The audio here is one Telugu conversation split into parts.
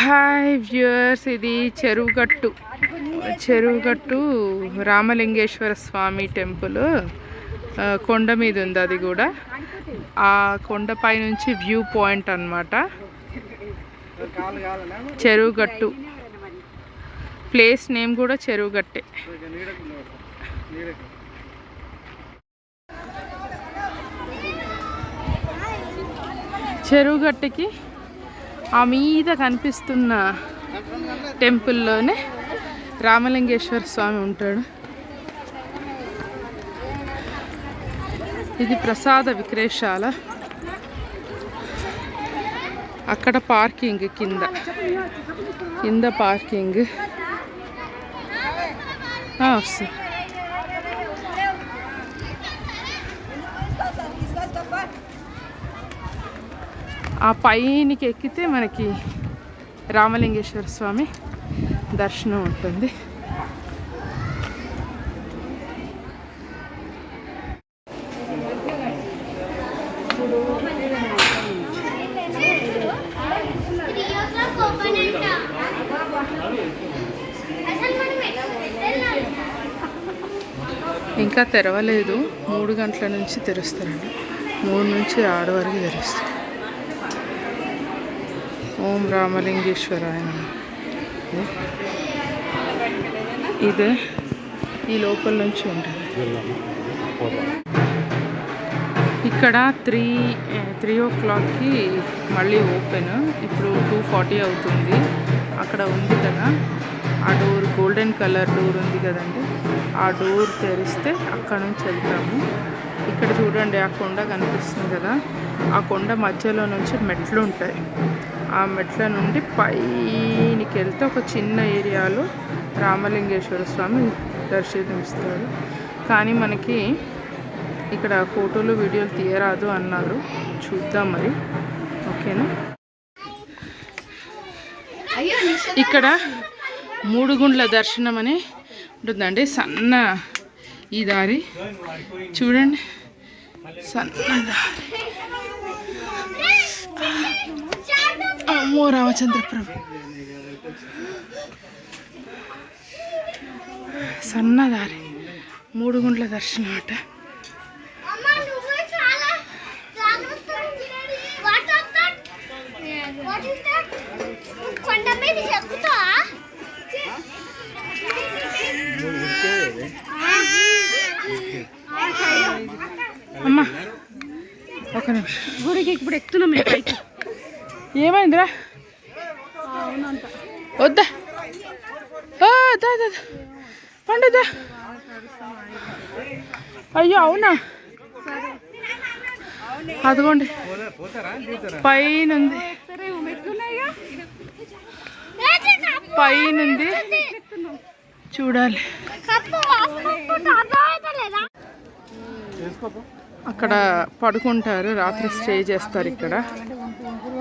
హాయ్ వ్యూయర్స్ ఇది చెరువుగట్టు. చెరువుగట్టు రామలింగేశ్వర స్వామి టెంపుల్. కొండ మీద ఉంది అది కూడా. ఆ కొండపై నుంచి వ్యూ పాయింట్ అన్నమాట. చెరువుగట్టు. ప్లేస్ నేమ్ కూడా చెరువుగట్టే. చెరువుగట్టుకి ఆ మీద కనిపిస్తున్న టెంపుల్లోనే రామలింగేశ్వర స్వామి ఉంటాడు. ఇది ప్రసాద విక్రయశాల అక్కడ పార్కింగ్ కింద. కింద పార్కింగ్. ఆ, వస్తుంది. ఆ పైనికి ఎక్కితే మనకి రామలింగేశ్వర స్వామి దర్శనం ఉంటుంది. ఇంకా తెరవలేదు. మూడు గంటల నుంచి తెరుస్తారండి. మూడు నుంచి ఆరు వరకు తెరుస్తారు. ఓం రామలింగేశ్వరాయ నమః. ఇదే ఈ లోపల నుంచి ఉంటుంది. ఇక్కడ త్రీ త్రీ ఓ క్లాక్కి మళ్ళీ ఓపెన్. ఇప్పుడు టూ ఫార్టీ అవుతుంది. అక్కడ ఉంది కదా ఆ డోర్ గోల్డెన్ కలర్ డోర్ ఉంది కదండి. ఆ డోర్ తెరిస్తే అక్కడ నుంచి వెళ్తాము. ఇక్కడ చూడండి ఆ కొండ కనిపిస్తుంది కదా. ఆ కొండ మధ్యలో నుంచి మెట్లు ఉంటాయి. ఆ మెట్ల నుండి పైకి వెళ్తే ఒక చిన్న ఏరియాలో రామలింగేశ్వర స్వామి దర్శనమిస్తాడు కానీ మనకి ఇక్కడ ఫోటోలు వీడియోలు తీయరాదు అన్నారు. చూద్దాం మరి. ఓకేనా? ఇక్కడ మూడు గుండ్ల దర్శనం అని ఉంటుందండి. సన్న ఈ దారి. చూడండి. సన్న దారి. అమ్మో రామచంద్ర ప్రభు సన్న దారి. మూడు గుండ్ల దర్శనం అట. అమ్మా ఒక నిమిషం. గుడికి ఇప్పుడు ఎక్కుతున్నాం మేము పైకి. ఏమైందిరా? వద్దా. దా, పండుదా అయ్యో అవునా? అదిగోండి. పైన పైన చూడాలి. అక్కడ పడుకుంటారు రాత్రి స్టే చేస్తారు ఇక్కడ.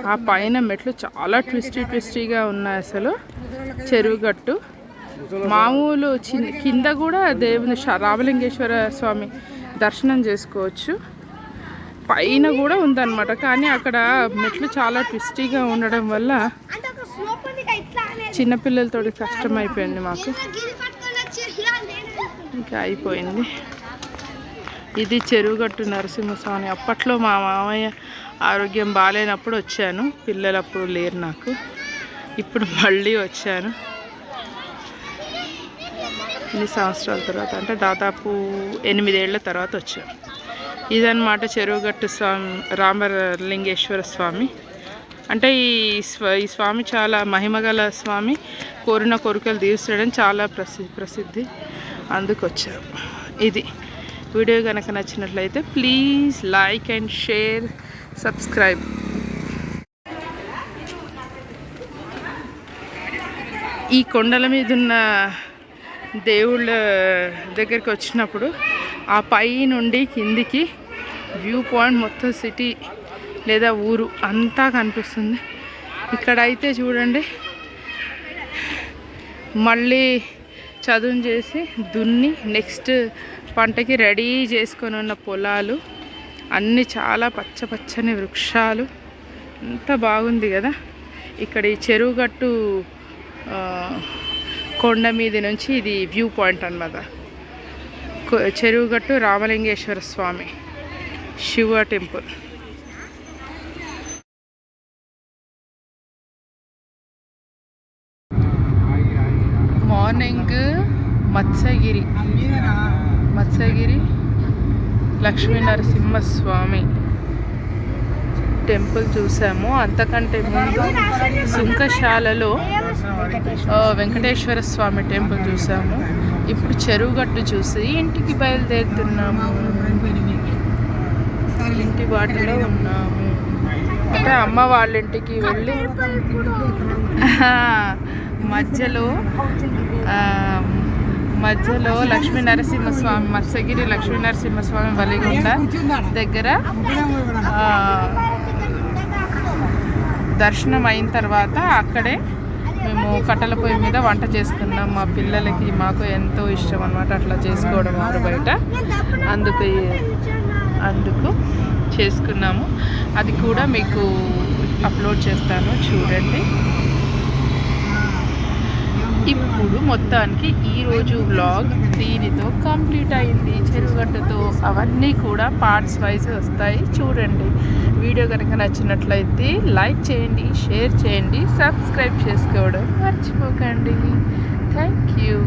ఆ పైన మెట్లు చాలా ట్విస్టీ ట్విస్టీగా ఉన్నాయి అసలు. చెరువుగట్టు. మామూలు కింద కూడా దేవుని రామలింగేశ్వర స్వామి దర్శనం చేసుకోవచ్చు. పైన కూడా ఉందన్నమాట. కానీ అక్కడ మెట్లు చాలా ట్విస్టీగా ఉండడం వల్ల చిన్నపిల్లలతో కష్టం అయిపోయింది మాకు. ఇంకా అయిపోయింది. ఇది చెరువుగట్టు నరసింహస్వామి. అప్పట్లో మా మామయ్య ఆరోగ్యం బాగాలేనప్పుడు వచ్చాను. పిల్లలు అప్పుడు లేరు నాకు. ఇప్పుడు మళ్ళీ వచ్చాను. ఇన్ని సంవత్సరాల తర్వాత అంటే దాదాపు ఎనిమిదేళ్ళ తర్వాత వచ్చాను. ఇదన్నమాట చెరువుగట్టు స్వామి రామలింగేశ్వర స్వామి. అంటే ఈ ఈ స్వామి చాలా మహిమగల స్వామి. కోరిన కోరికలు తీర్చడం చాలా ప్రసి ప్రసిద్ధి. అందుకొచ్చారు ఇది. వీడియో కనుక నచ్చినట్లయితే please like and share subscribe. ఈ కొండల మీద ఉన్న దేవుళ్ళ దగ్గరికి వచ్చినప్పుడు ఆ పై నుండి కిందికి వ్యూ పాయింట్ మొత్తం సిటీ లేదా ఊరు అంతా కనిపిస్తుంది. ఇక్కడ అయితే చూడండి మళ్ళీ చదువు చేసి దున్ని నెక్స్ట్ పంటకి రెడీ చేసుకొని ఉన్న పొలాలు అన్నీ చాలా పచ్చ పచ్చని వృక్షాలు. ఎంత బాగుంది కదా? ఇక్కడ ఈ చెరువుగట్టు కొండ మీద నుంచి ఇది వ్యూ పాయింట్ అన్నమాట. చెరువుగట్టు రామలింగేశ్వర స్వామి శివ టెంపుల్. మత్స్యగిరి. మత్స్యగిరి లక్ష్మీ నరసింహస్వామి టెంపుల్ చూసాము. అంతకంటే ముందు సుంకశాలలో వెంకటేశ్వర స్వామి టెంపుల్ చూసాము. ఇప్పుడు చెరువుగట్టు చూసి ఇంటికి బయలుదేరుతున్నాము. ఇంటి బాటలో ఉన్నాము. అంటే అమ్మ వాళ్ళ ఇంటికి వెళ్ళి మధ్యలో మధ్యలో లక్ష్మీ నరసింహస్వామి మత్స్యగిరి లక్ష్మీ నరసింహస్వామి బలిగుండ దగ్గర దర్శనం అయిన తర్వాత అక్కడే మేము కట్టెల పొయ్యి మీద వంట చేసుకున్నాం. మా పిల్లలకి మాకు ఎంతో ఇష్టం అనమాట అట్లా చేసుకోవడం వారు బయట. అందుకు అందుకు చేసుకున్నాము. అది కూడా మీకు అప్లోడ్ చేస్తాను చూడండి. ఇప్పుడు మొత్తానికి ఈరోజు వ్లాగ్ దీనితో కంప్లీట్ అయింది. చెరువుగట్టుతో అవన్నీ కూడా పార్ట్స్ వైజ్ వస్తాయి. చూడండి. వీడియో కనుక నచ్చినట్లయితే లైక్ చేయండి షేర్ చేయండి సబ్స్క్రైబ్ చేసుకోవడం మర్చిపోకండి. Thank you